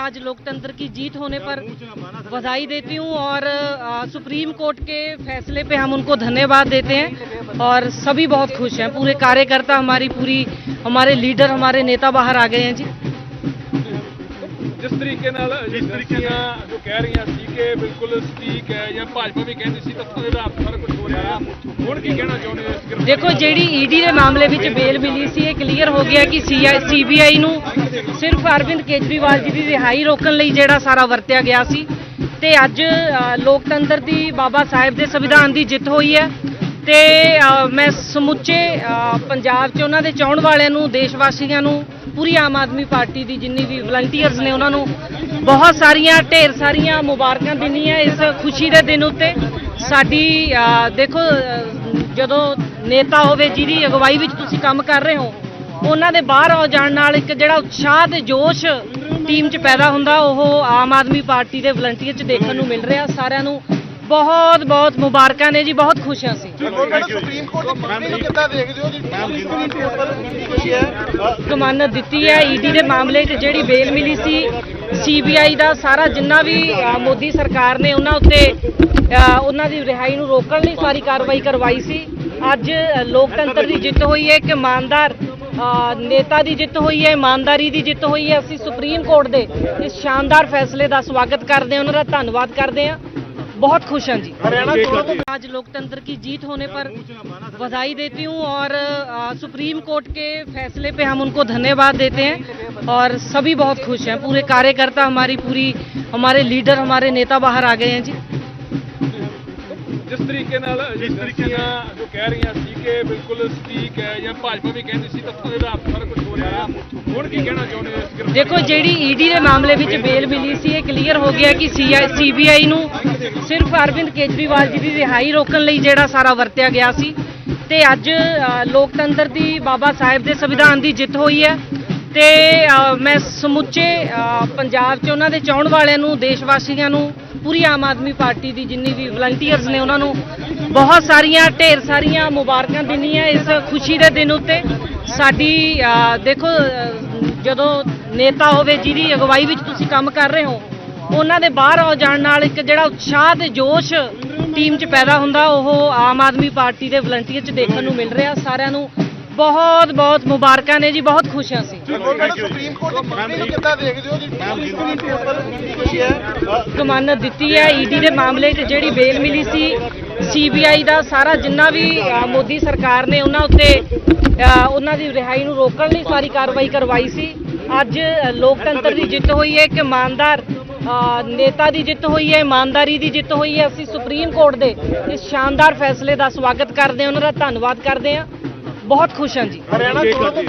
आज लोकतंत्र की जीत होने पर बधाई देती हूँ और सुप्रीम कोर्ट के फैसले पे हम उनको धन्यवाद देते हैं और सभी बहुत खुश हैं। पूरे कार्यकर्ता हमारी, पूरी, हमारे लीडर, हमारे नेता बाहर आ गए हैं जी। ਜਿਸ ਤਰੀਕੇ ਨਾਲ ਏਜੰਸੀਆਂ ਜੋ ਕਹਿ ਰਹੀਆਂ ਸੀ ਕਿ ਬਿਲਕੁਲ ਸਟੀਕ ਹੈ ਜਾਂ ਭਾਜਪਾ ਵੀ ਕਹਿੰਦੀ ਸੀ ਤੱਥਾਂ ਦੇ ਆਧਾਰ ਤੇ ਸਾਰਾ ਕੁਝ ਹੋ ਰਿਹਾ। ਹੁਣ ਕੀ ਕਹਿਣਾ ਚਾਹੁੰਦੇ ਹੋ ਦੇਖੋ ਜਿਹੜੀ ਈਡੀ ਦੇ ਮਾਮਲੇ ਵਿੱਚ ਬੇਲ ਮਿਲੀ ਸੀ ਇਹ ਕਲੀਅਰ ਹੋ ਗਿਆ ਕਿ ਸੀਬੀਆਈ ਨੂੰ ਸਿਰਫ ਅਰਵਿੰਦ ਕੇਜਰੀਵਾਲ ਜੀ ਦੀ ਰਿਹਾਈ ਰੋਕਣ ਲਈ ਜਿਹੜਾ ਸਾਰਾ ਵਰਤਿਆ ਗਿਆ ਸੀ। ਤੇ ਅੱਜ ਲੋਕਤੰਤਰ ਦੀ ਬਾਬਾ ਸਾਹਿਬ ਦੇ ਸੰਵਿਧਾਨ ਦੀ ਜਿੱਤ ਹੋਈ ਹੈ। ਤੇ ਮੈਂ ਸਮੁੱਚੇ ਪੰਜਾਬ 'ਚ ਉਹਨਾਂ ਦੇ ਚਾਹਣ ਵਾਲਿਆਂ ਨੂੰ ਦੇਸ਼ ਵਾਸੀਆਂ ਨੂੰ, ਪੂਰੀ ਆਮ ਆਦਮੀ ਪਾਰਟੀ ਦੀ ਜਿੰਨੀ ਵੀ ਵਲੰਟੀਅਰਸ ਨੇ ਉਹਨਾਂ ਨੂੰ, ਬਹੁਤ ਸਾਰੀਆਂ, ਢੇਰ ਸਾਰੀਆਂ ਮੁਬਾਰਕਾਂ ਦਿੰਨੀ ਇਸ ਖੁਸ਼ੀ ਦੇ ਦਿਨ ਉੱਤੇ। ਸਾਡੀ ਦੇਖੋ ਜਦੋਂ ਨੇਤਾ ਹੋਵੇ, ਜਿਹਦੀ ਅਗਵਾਈ ਵਿੱਚ ਤੁਸੀਂ ਕੰਮ ਕਰ ਰਹੇ ਹੋ, ਉਹਨਾਂ ਦੇ ਬਾਹਰ ਆ ਜਾਣ ਨਾਲ ਇੱਕ ਜਿਹੜਾ ਉਤਸ਼ਾਹ ਤੇ ਜੋਸ਼ ਟੀਮ 'ਚ ਪੈਦਾ ਹੁੰਦਾ, ਉਹ ਆਮ ਆਦਮੀ ਪਾਰਟੀ ਦੇ ਵਲੰਟੀਅਰ 'ਚ ਦੇਖਣ ਨੂੰ ਮਿਲ ਰਿਹਾ, ਸਾਰਿਆਂ ਨੂੰ ਬਹੁਤ ਬਹੁਤ ਮੁਬਾਰਕਾਂ ਨੇ ਜੀ ਬਹੁਤ ਖੁਸ਼ ਹਾਂ ਅਸੀਂ। ਸੁਪਰੀਮ ਕੋਰਟ ਦੀ ਫੈਸਲੇ ਨੂੰ ਕਿੱਦਾਂ ਦੇਖਦੇ ਹੋ ਜੀ? ਸੁਪਰੀਮ ਕੋਰਟ ਹੈ। ਜ਼ਮਾਨਤ ਦਿੱਤੀ ਹੈ ਈਡੀ ਦੇ ਮਾਮਲੇ 'ਚ ਜਿਹੜੀ ਬੇਲ ਮਿਲੀ ਸੀ ਸੀਬੀਆਈ ਦਾ ਸਾਰਾ ਜਿੰਨਾ ਵੀ ਮੋਦੀ ਸਰਕਾਰ ਨੇ ਉਹਨਾਂ ਉੱਤੇ ਉਹਨਾਂ ਦੀ ਰਿਹਾਈ ਨੂੰ ਰੋਕਣ ਲਈ ਸਾਰੀ ਕਾਰਵਾਈ ਕਰਵਾਈ ਸੀ। ਅੱਜ ਲੋਕਤੰਤਰ ਦੀ ਜਿੱਤ ਹੋਈ ਹੈ ਇੱਕ ਇਮਾਨਦਾਰ ਨੇਤਾ ਦੀ ਜਿੱਤ ਹੋਈ ਹੈ ਇਮਾਨਦਾਰੀ ਦੀ ਜਿੱਤ ਹੋਈ ਹੈ। ਅਸੀਂ ਸੁਪਰੀਮ ਕੋਰਟ ਦੇ ਇਸ ਸ਼ਾਨਦਾਰ ਫੈਸਲੇ ਦਾ ਸਵਾਗਤ ਕਰਦੇ ਹਾਂ। ਉਹਨਾਂ ਦਾ ਧੰਨਵਾਦ ਕਰਦੇ ਹਾਂ। बहुत खुश हैं जी। आज लोकतंत्र की जीत होने पर बधाई देती हूँ और सुप्रीम कोर्ट के फैसले पे हम उनको धन्यवाद देते हैं और सभी बहुत खुश हैं। पूरे कार्यकर्ता हमारी पूरी हमारे लीडर हमारे नेता बाहर आ गए हैं जी। ਜਿਸ ਤਰੀਕੇ ਨਾਲ ਏਜੰਸੀਆਂ ਜੋ ਕਹਿ ਰਹੀਆਂ ਸੀ ਕਿ ਬਿਲਕੁਲ ਸਟੀਕ ਹੈ ਜਾਂ ਭਾਜਪਾ ਵੀ ਕਹਿੰਦੀ ਸੀ ਤੱਥਾਂ ਦੇ ਆਧਾਰ ਤੇ ਸਾਰਾ ਕੁਝ ਹੋ ਰਿਹਾ ਹੁਣ ਕੀ ਕਹਿਣਾ ਚਾਹੁੰਦੇ ਹੋ ਦੇਖੋ ਜਿਹੜੀ ਈਡੀ ਦੇ ਮਾਮਲੇ ਵਿੱਚ ਬੇਲ ਮਿਲੀ ਸੀ ਇਹ ਕਲੀਅਰ ਹੋ ਗਿਆ ਕਿ ਸੀਬੀਆਈ ਨੂੰ ਸਿਰਫ ਅਰਵਿੰਦ ਕੇਜਰੀਵਾਲ ਜੀ ਦੀ ਰਿਹਾਈ ਰੋਕਣ ਲਈ ਜਿਹੜਾ ਸਾਰਾ ਵਰਤਿਆ ਗਿਆ ਸੀ। ਤੇ ਅੱਜ ਲੋਕਤੰਤਰ ਦੀ ਬਾਬਾ ਸਾਹਿਬ ਦੇ ਸੰਵਿਧਾਨ ਦੀ ਜਿੱਤ ਹੋਈ ਹੈ। ਤੇ ਮੈਂ ਸਮੁੱਚੇ ਪੰਜਾਬ 'ਚ ਉਹਨਾਂ ਦੇ ਚਾਹਣ ਵਾਲਿਆਂ ਨੂੰ ਦੇਸ਼ ਵਾਸੀਆਂ ਨੂੰ ਪੂਰੀ ਆਮ ਆਦਮੀ ਪਾਰਟੀ ਦੀ ਜਿੰਨੀ ਵੀ ਵਲੰਟੀਅਰਸ ਨੇ ਉਹਨਾਂ ਨੂੰ ਬਹੁਤ ਸਾਰੀਆਂ, ਢੇਰ ਸਾਰੀਆਂ ਮੁਬਾਰਕਾਂ ਦਿੰਨੀ ਇਸ ਖੁਸ਼ੀ ਦੇ ਦਿਨ ਉੱਤੇ। ਸਾਡੀ ਦੇਖੋ ਜਦੋਂ ਨੇਤਾ ਹੋਵੇ ਜਿਹਦੀ ਅਗਵਾਈ ਵਿੱਚ ਤੁਸੀਂ ਕੰਮ ਕਰ ਰਹੇ ਹੋ, ਉਹਨਾਂ ਦੇ ਬਾਹਰ ਆ ਜਾਣ ਨਾਲ ਇੱਕ ਜਿਹੜਾ ਉਤਸ਼ਾਹ ਤੇ ਜੋਸ਼ ਟੀਮ 'ਚ ਪੈਦਾ ਹੁੰਦਾ, ਉਹ ਆਮ ਆਦਮੀ ਪਾਰਟੀ ਦੇ ਵਲੰਟੀਅਰ 'ਚ ਦੇਖਣ ਨੂੰ ਮਿਲ ਰਿਹਾ, ਸਾਰਿਆਂ ਨੂੰ ਬਹੁਤ ਬਹੁਤ ਮੁਬਾਰਕਾਂ ਨੇ ਜੀ ਬਹੁਤ ਖੁਸ਼ ਹਾਂ ਅਸੀਂ। ਸੁਪਰੀਮ ਕੋਰਟ ਦੀ ਫੈਸਲੇ ਨੂੰ ਕਿੱਦਾਂ ਦੇਖਦੇ ਹੋ ਜੀ? ਸੁਪਰੀਮ ਕੋਰਟ ਵੱਲੋਂ ਕੀਤੀ ਗਈ ਹੈ। ਜ਼ਮਾਨਤ ਦਿੱਤੀ ਹੈ ਈਡੀ ਦੇ ਮਾਮਲੇ 'ਚ ਜਿਹੜੀ ਬੇਲ ਮਿਲੀ ਸੀ ਸੀਬੀਆਈ ਦਾ ਸਾਰਾ ਜਿੰਨਾ ਵੀ ਮੋਦੀ ਸਰਕਾਰ ਨੇ ਉਹਨਾਂ ਉੱਤੇ ਉਹਨਾਂ ਦੀ ਰਿਹਾਈ ਨੂੰ ਰੋਕਣ ਲਈ ਸਾਰੀ ਕਾਰਵਾਈ ਕਰਵਾਈ ਸੀ। ਅੱਜ ਲੋਕਤੰਤਰ ਦੀ ਜਿੱਤ ਹੋਈ ਹੈ ਇੱਕ ਇਮਾਨਦਾਰ ਨੇਤਾ ਦੀ ਜਿੱਤ ਹੋਈ ਹੈ ਇਮਾਨਦਾਰੀ ਦੀ ਜਿੱਤ ਹੋਈ ਹੈ। ਅਸੀਂ ਸੁਪਰੀਮ ਕੋਰਟ ਦੇ ਇਸ ਸ਼ਾਨਦਾਰ ਫੈਸਲੇ ਦਾ ਸਵਾਗਤ ਕਰਦੇ ਹਾਂ। ਉਹਨਾਂ ਦਾ ਧੰਨਵਾਦ ਕਰਦੇ ਹਾਂ। ਬਹੁਤ ਖੁਸ਼ ਹਾਂ ਜੀ। ਹਰਿਆਣਾ ਚੁਣਾਵ